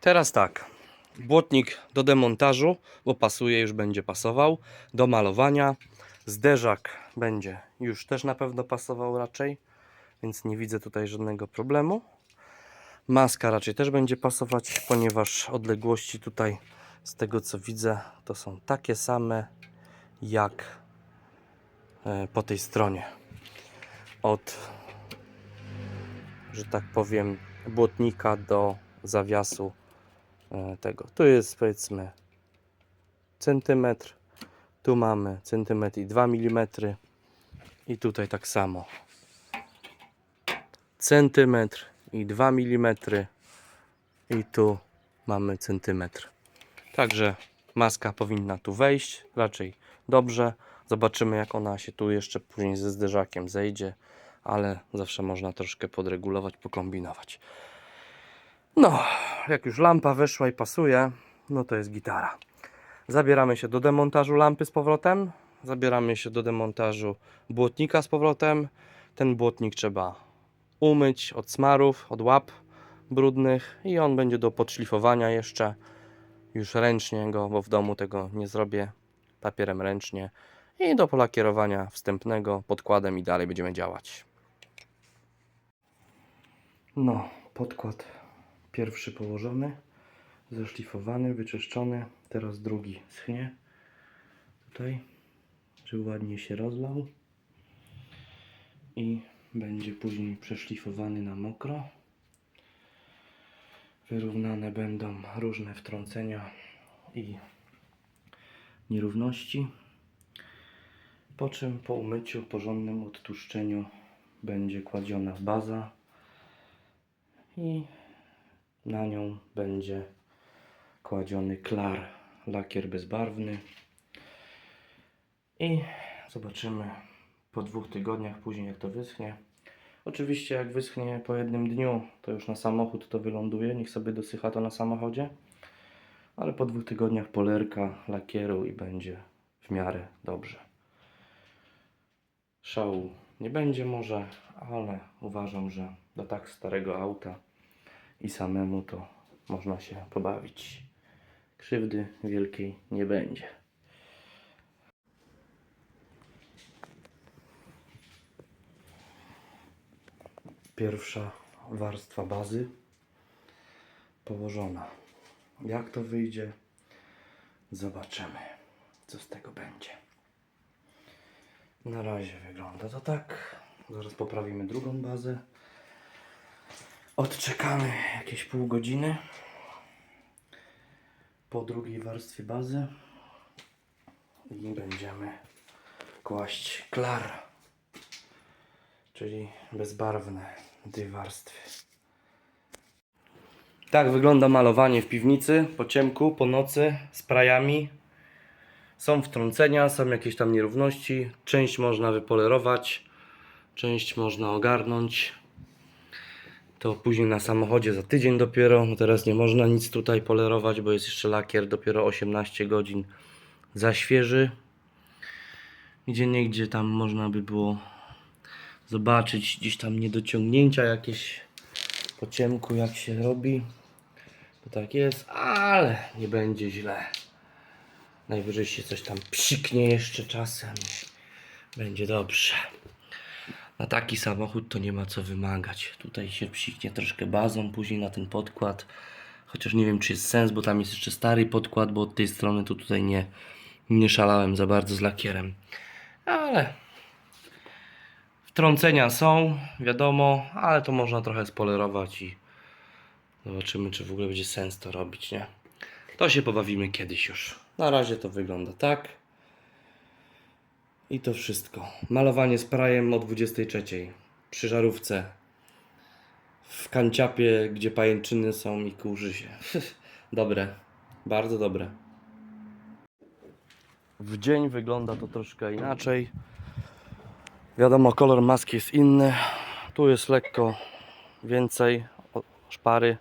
Teraz tak. Błotnik do demontażu, bo pasuje, już będzie pasował. Do malowania. Zderzak będzie już też na pewno pasował raczej, więc nie widzę tutaj żadnego problemu. Maska raczej też będzie pasować, ponieważ odległości tutaj z tego co widzę to są takie same jak e, po tej stronie. Od, że tak powiem, błotnika do zawiasu tego. Tu jest powiedzmy centymetr, tu mamy centymetr i 2 mm i tutaj tak samo centymetr i 2 mm i tu mamy centymetr. Także maska powinna tu wejść, raczej dobrze. Zobaczymy jak ona się tu jeszcze później ze zderzakiem zejdzie, ale zawsze można troszkę podregulować, pokombinować. No, jak już lampa weszła i pasuje, no to jest gitara. Zabieramy się do demontażu lampy z powrotem. Zabieramy się do demontażu błotnika z powrotem. Ten błotnik trzeba umyć od smarów, od łap brudnych i on będzie do podszlifowania jeszcze. Już ręcznie go, bo w domu tego nie zrobię papierem ręcznie. I do polakierowania wstępnego podkładem i dalej będziemy działać. No, podkład pierwszy położony, zeszlifowany, wyczyszczony. Teraz drugi schnie. Tutaj, żeby ładnie się rozlał. I będzie później przeszlifowany na mokro. Wyrównane będą różne wtrącenia i nierówności. Po czym po umyciu, porządnym odtłuszczeniu będzie kładziona baza i na nią będzie kładziony klar, lakier bezbarwny. I zobaczymy po dwóch tygodniach później jak to wyschnie. Oczywiście jak wyschnie po jednym dniu, to już na samochód to wyląduje, niech sobie dosycha to na samochodzie. Ale po dwóch tygodniach polerka, lakieru i będzie w miarę dobrze. Szału nie będzie może, ale uważam, że do tak starego auta i samemu to można się pobawić. Krzywdy wielkiej nie będzie. Pierwsza warstwa bazy położona. Jak to wyjdzie, zobaczymy, co z tego będzie. Na razie wygląda to tak. Zaraz poprawimy drugą bazę. Odczekamy jakieś pół godziny po drugiej warstwie bazy i będziemy kłaść klar, czyli bezbarwne dwie warstwy. Tak wygląda malowanie w piwnicy po ciemku, po nocy, sprayami. Są wtrącenia, są jakieś tam nierówności. Część można wypolerować, część można ogarnąć. To później na samochodzie za tydzień dopiero. No teraz nie można nic tutaj polerować, bo jest jeszcze lakier dopiero 18 godzin za świeży. Gdzie niegdzie tam można by było zobaczyć gdzieś tam niedociągnięcia jakieś po ciemku jak się robi. To tak jest, ale nie będzie źle. Najwyżej się coś tam psiknie jeszcze czasem. Będzie dobrze. Na taki samochód to nie ma co wymagać. Tutaj się psiknie troszkę bazą, później na ten podkład. Chociaż nie wiem, czy jest sens, bo tam jest jeszcze stary podkład, bo od tej strony to tutaj nie, nie szalałem za bardzo z lakierem. Ale wtrącenia są, wiadomo, ale to można trochę spolerować i zobaczymy, czy w ogóle będzie sens to robić, nie? To się pobawimy kiedyś już. Na razie to wygląda tak. I to wszystko. Malowanie sprayem o 23 przy żarówce. W kanciapie, gdzie pajęczyny są i kurzy się. dobre. Bardzo dobre. W dzień wygląda to troszkę inaczej. Wiadomo, kolor maski jest inny. Tu jest lekko więcej szpary.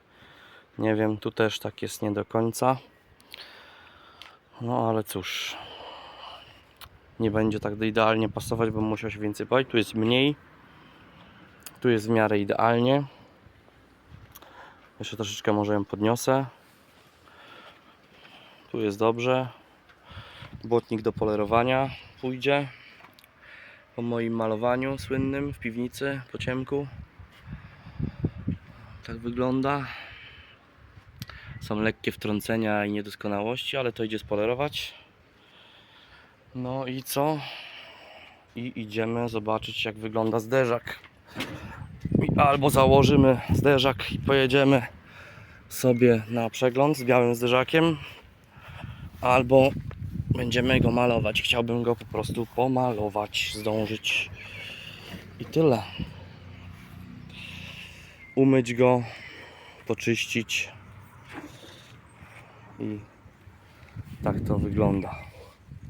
Nie wiem, tu też tak jest nie do końca. No ale cóż. Nie będzie tak idealnie pasować, bo musiał się więcej palić. Tu jest mniej. Tu jest w miarę idealnie. Jeszcze troszeczkę może ją podniosę. Tu jest dobrze. Błotnik do polerowania pójdzie. Po moim malowaniu słynnym w piwnicy po ciemku. Tak wygląda. Są lekkie wtrącenia i niedoskonałości, ale to idzie spolerować. No i co? I idziemy zobaczyć jak wygląda zderzak. Albo założymy zderzak i pojedziemy sobie na przegląd z białym zderzakiem, albo będziemy go malować. Chciałbym go po prostu pomalować, zdążyć i tyle. Umyć go, poczyścić i tak to wygląda.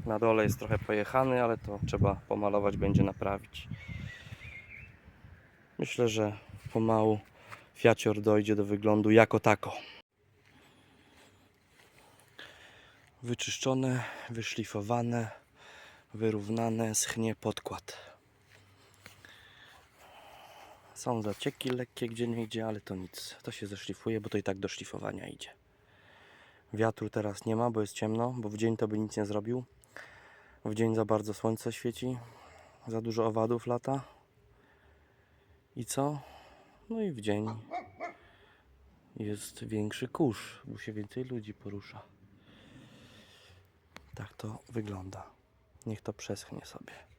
Na dole jest trochę pojechany, ale to trzeba pomalować, będzie naprawić. Myślę, że pomału Fiacior dojdzie do wyglądu jako tako. Wyczyszczone, wyszlifowane, wyrównane, schnie podkład. Są zacieki lekkie gdzie niegdzie, ale to nic. To się zeszlifuje, bo to i tak do szlifowania idzie. Wiatru teraz nie ma, bo jest ciemno, bo w dzień to by nic nie zrobił. W dzień za bardzo słońce świeci, za dużo owadów lata. I co? No i w dzień jest większy kurz, bo się więcej ludzi porusza. Tak to wygląda. Niech to przeschnie sobie.